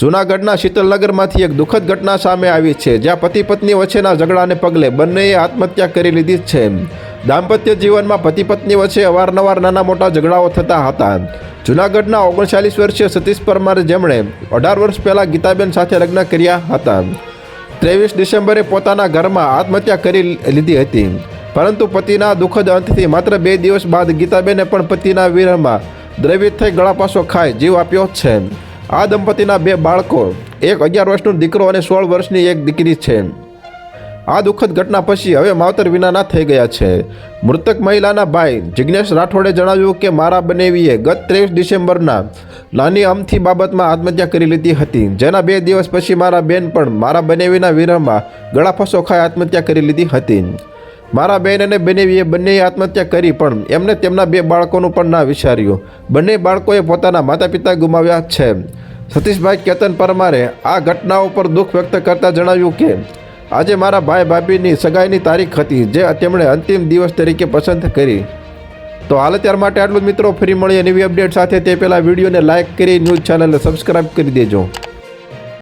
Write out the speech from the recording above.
જૂનાગઢના શીતલનગરમાંથી એક દુઃખદ ઘટના સામે આવી છે, જ્યાં પતિ પત્ની વચ્ચેના ઝઘડાને પગલે બંનેએ આત્મહત્યા કરી લીધી છે. દાંપત્ય જીવનમાં પતિ પત્ની વચ્ચે અવારનવાર નાના મોટા ઝઘડાઓ થતા હતા. જૂનાગઢના ઓગણચાલીસ વર્ષીય સતીશ પરમાર જેમણે અઢાર વર્ષ પહેલાં ગીતાબેન સાથે લગ્ન કર્યા હતા. ત્રેવીસ ડિસેમ્બરે પોતાના ઘરમાં આત્મહત્યા કરી લીધી હતી. પરંતુ પતિના દુઃખદ અંતથી માત્ર બે દિવસ બાદ ગીતાબેને પણ પતિના વિરહમાં દ્રવિત થઈ ગળાપાસો ખાઈ જીવ આપ્યો છે. આ દંપતીના બે બાળકો, એક અગિયાર વર્ષનો દીકરો અને સોળ વર્ષની એક દીકરી છે. આ દુઃખદ ઘટના પછી હવે માવતર વિનાના થઈ ગયા છે. મૃતક મહિલાના ભાઈ જિજ્ઞેશ રાઠોડે જણાવ્યું કે મારા બનેવીએ ગત ત્રેવીસ ડિસેમ્બરના નાની અમથી બાબતમાં આત્મહત્યા કરી લીધી હતી. જેના બે દિવસ પછી મારા બેન પણ મારા બનેવીના વિરહમાં ગળાફસો ખાઈ આત્મહત્યા કરી લીધી હતી. મારા બહેન અને બનેવીએ બંનેએ આત્મહત્યા કરી, પણ એમને તેમના બે બાળકોનું પણ ના વિચાર્યું. બંને બાળકોએ પોતાના માતા પિતા ગુમાવ્યા છે. સતીશભાઈ કેતન પરમારે આ ઘટનાઓ પર દુઃખ વ્યક્ત કરતા જણાવ્યું કે, આજે મારા ભાઈ ભાભીની સગાઈની તારીખ હતી, જે તેમણે અંતિમ દિવસ તરીકે પસંદ કરી. તો હાલ ત્યાર માટે આટલું જ મિત્રો, ફરી મળીએ નવી અપડેટ સાથે. તે પહેલાં વિડીયોને લાઇક કરી, ન્યૂઝ ચેનલને સબસ્ક્રાઈબ કરી દેજો.